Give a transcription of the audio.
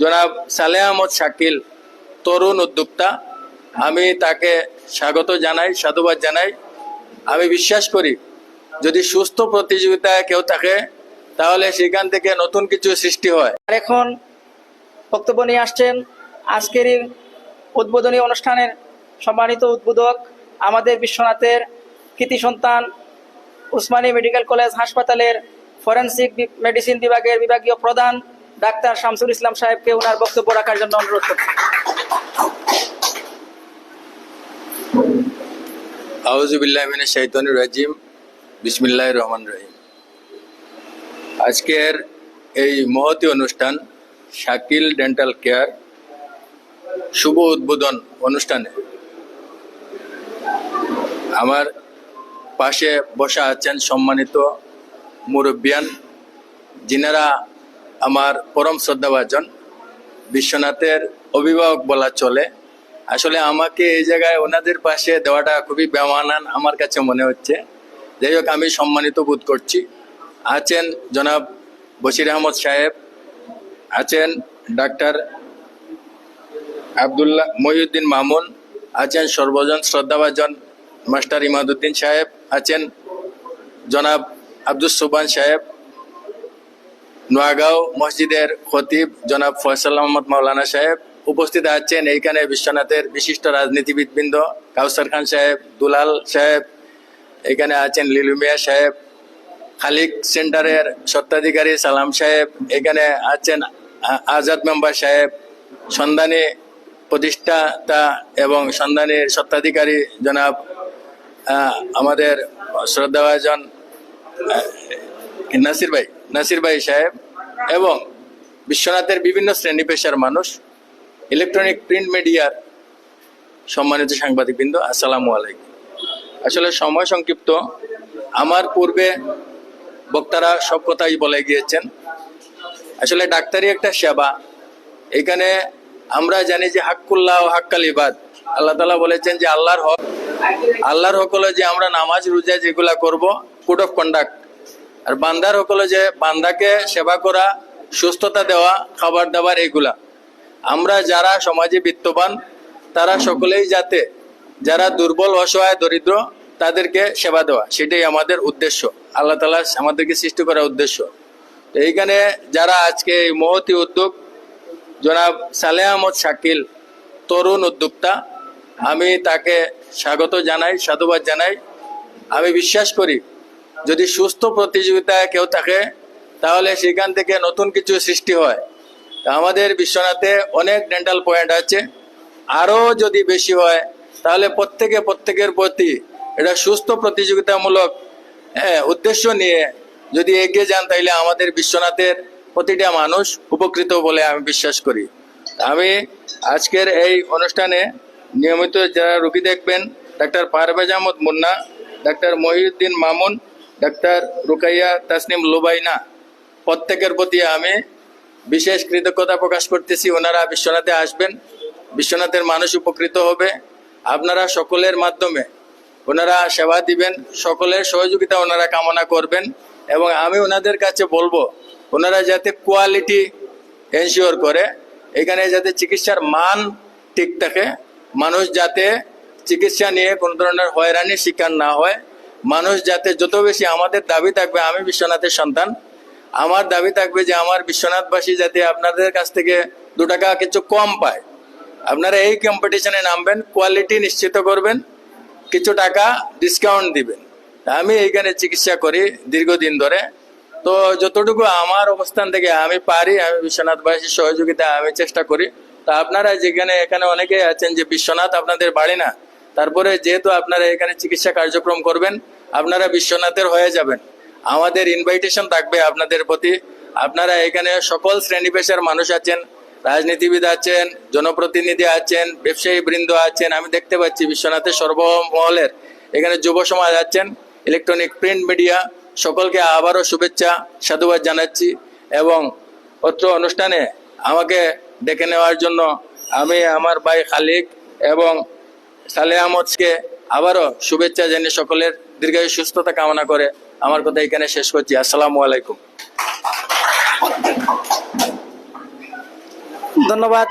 জনাব সালেহ আহমদ শাকিল তরুণ উদ্যোক্তা। আমি তাকে স্বাগত জানাই, সাধুবাদ জানাই। আমি বিশ্বাস করি, যদি সুস্থ প্রতিযোগিতায় কেউ থাকে, তাহলে সেখান থেকে নতুন কিছু সৃষ্টি হয়। আর এখন বক্তব্য নিয়ে আসছেন আজকের উদ্বোধনী অনুষ্ঠানের সম্মানিত উদ্বোধক, আমাদের বিশ্বনাথের কৃতি সন্তান উসমানী মেডিকেল কলেজ হাসপাতালের ফরেন্সিক মেডিসিন বিভাগের বিভাগীয় প্রধান ডাক্তার শামসুল ইসলাম সাহেবকে ওনার বক্তব্য রাখার জন্য অনুরোধ করছি। রাজিম। বিসমিল্লাহ রহমান রহিম। আজকের এই মহতি অনুষ্ঠান শাকিল ডেন্টাল কেয়ার শুভ উদ্বোধন অনুষ্ঠানে। আমার পাশে বসা আছেন সম্মানিত মুরব্বিয়ান, যিনারা আমার পরম শ্রদ্ধাভাজন বিশ্বনাথের অভিভাবক বলা চলে। আসলে আমাকে এই জায়গায় ওনাদের পাশে দেওয়াটা খুবই বেমানান আমার কাছে মনে হচ্ছে। যাই হোক, আমি সম্মানিত বোধ করছি। আছেন জনাব বশির আহমদ সাহেব, আছেন ডাক্তার আবদুল্লাহ মহিউদ্দিন মামুন, আছেন সর্বজন শ্রদ্ধাভাজন মাস্টার ইমাদুদ্দিন সাহেব, আছেন জনাব আব্দুল সুবান সাহেব নোয়াগাঁও মসজিদের খতিব জনাব ফয়সাল আহমদ মাওলানা সাহেব উপস্থিত আছেন এইখানে বিশ্বনাথের বিশিষ্ট রাজনীতিবিদবৃন্দ কাউসার খান সাহেব, দুলাল সাহেব এখানে আছেন লিলু মিয়া সাহেব, খালিক সেন্টারের স্বত্বাধিকারী সালাম সাহেব এখানে আছেন আজাদ মেম্বার সাহেব, সন্ধানী প্রতিষ্ঠাতা এবং সন্ধানীর স্বত্বাধিকারী জনাব আমাদের শ্রদ্ধাভাজন নাসির ভাই। নাসির ভাই সাহেব এবং বিশ্বনাথের বিভিন্ন শ্রেণি পেশার মানুষ ইলেকট্রনিক প্রিন্ট মিডিয়ার সম্মানিত সাংবাদিকবৃন্দ, আসসালামু আলাইকুম। আসলে সময় সংক্ষিপ্ত। আমার পূর্বে বক্তারা সব কথাই বলে গিয়েছেন। আসলে ডাক্তারি একটা সেবা। এখানে আমরা জানি যে হাক্কুল্লাহ ও হাক্কাল ইবাদ। আল্লাহ তালা বলেছেন যে আল্লাহর হক আল্লাহর হক হলো যে আমরা নামাজ, রোজা যেগুলা করব কোড অফ কন্ডাক্ট আর বান্দার হক হলো যে বান্দাকে সেবা করা, সুস্থতা দেওয়া, খাবার দাবার এগুলা। আমরা যারা সমাজে বিত্তবান, তারা সকলেই যাতে, যারা দুর্বল, অসহায়, দরিদ্র, তাদেরকে সেবা দেওয়া। সেটাই আমাদের উদ্দেশ্য। আল্লাহ তালা আমাদেরকে সৃষ্টি করার উদ্দেশ্য। এইখানে যারা আজকে এই মহতি উদ্যোগ, জনাব সালেহ আহমদ শাকিল তরুণ উদ্যোক্তা, আমি তাকে স্বাগত জানাই, সাধুবাদ জানাই। আমি বিশ্বাস করি যদি সুস্থ প্রতিযোগিতায় কেউ থাকে তাহলে সেখান থেকে নতুন কিছু সৃষ্টি হয়। আমাদের বিশ্বনাথে অনেক ডেন্টাল পয়েন্ট আছে। আরও যদি বেশি হয় তাহলে প্রত্যেকে প্রত্যেকের প্রতি এটা সুস্থ প্রতিযোগিতামূলক হ্যাঁ, উদ্দেশ্য নিয়ে যদি এগিয়ে যান তাইলে আমাদের বিশ্বনাথের প্রতিটা মানুষ উপকৃত বলে আমি বিশ্বাস করি। আমি আজকের এই অনুষ্ঠানে নিয়মিত যারা রুগী দেখবেন doctor Parvez Ahmed Munna doctor Mohiuddin Mamun doctor Rukaiya Tasnim Lubaina, প্রত্যেকের প্রতি আমি বিশেষ কৃতজ্ঞতা প্রকাশ করতেছি। ওনারা বিশ্বনাথে আসবেন, বিশ্বনাথের মানুষ উপকৃত হবে। আপনারা সকলের মাধ্যমে ওনারা সেবা দিবেন, সকলের সহযোগিতা ওনারা কামনা করবেন এবং আমি ওনাদের কাছে বলব, ওনারা যাতে কোয়ালিটি এনশিওর করে, এখানে যাতে চিকিৎসার মান ঠিক থাকে। মানুষ যাতে চিকিৎসা নিয়ে কোনো ধরনের হয়রানির শিকার না হয়। মানুষ যাতে যত বেশি আমাদের দাবি থাকবে, আমি বিশ্বনাথের সন্তান। আমার দাবি থাকবে যে আমার বিশ্বনাথবাসী যাতে আপনাদের কাছ থেকে দু টাকা কিছু কম পায়। আপনারা এই কম্পিটিশনে নামবেন কোয়ালিটি নিশ্চিত করবেন, কিছু টাকা ডিসকাউন্ট দিবেন। আমি এইখানে চিকিৎসা করি দীর্ঘদিন ধরে। তো যতটুকু আমার অবস্থান থেকে আমি পারি, আমি বিশ্বনাথবাসীর সহযোগিতা আমি চেষ্টা করি। তা আপনারা যেখানে, এখানে অনেকেই আছেন যে বিশ্বনাথ আপনাদের বাড়ি না তারপরে যেহেতু আপনারা এখানে চিকিৎসা কার্যক্রম করবেন, আপনারা বিশ্বনাথের হয়ে যাবেন। আমাদের ইনভাইটেশন থাকবে আপনাদের প্রতি। আপনারা এখানে সকল শ্রেণি পেশার মানুষ আছেন, রাজনীতিবিদ আছেন, জনপ্রতিনিধি আছেন, ব্যবসায়ী বৃন্দ আছেন। আমি দেখতে পাচ্ছি বিশ্বনাথের সর্বমহলের এখানে যুব সমাজ আছেন ইলেকট্রনিক প্রিন্ট মিডিয়া সকলকে আবারও শুভেচ্ছা, সাধুবাদ জানাচ্ছি এবং অত্র অনুষ্ঠানে আমাকে ডেকে নেওয়ার জন্য আমি আমার ভাই খালিক এবং সালে আবারও শুভেচ্ছা জানিয়ে সকলের দীর্ঘায়ু সুস্থতা কামনা করে আমার কথা এখানে শেষ করছি। আসসালামু আলাইকুম। ধন্যবাদ।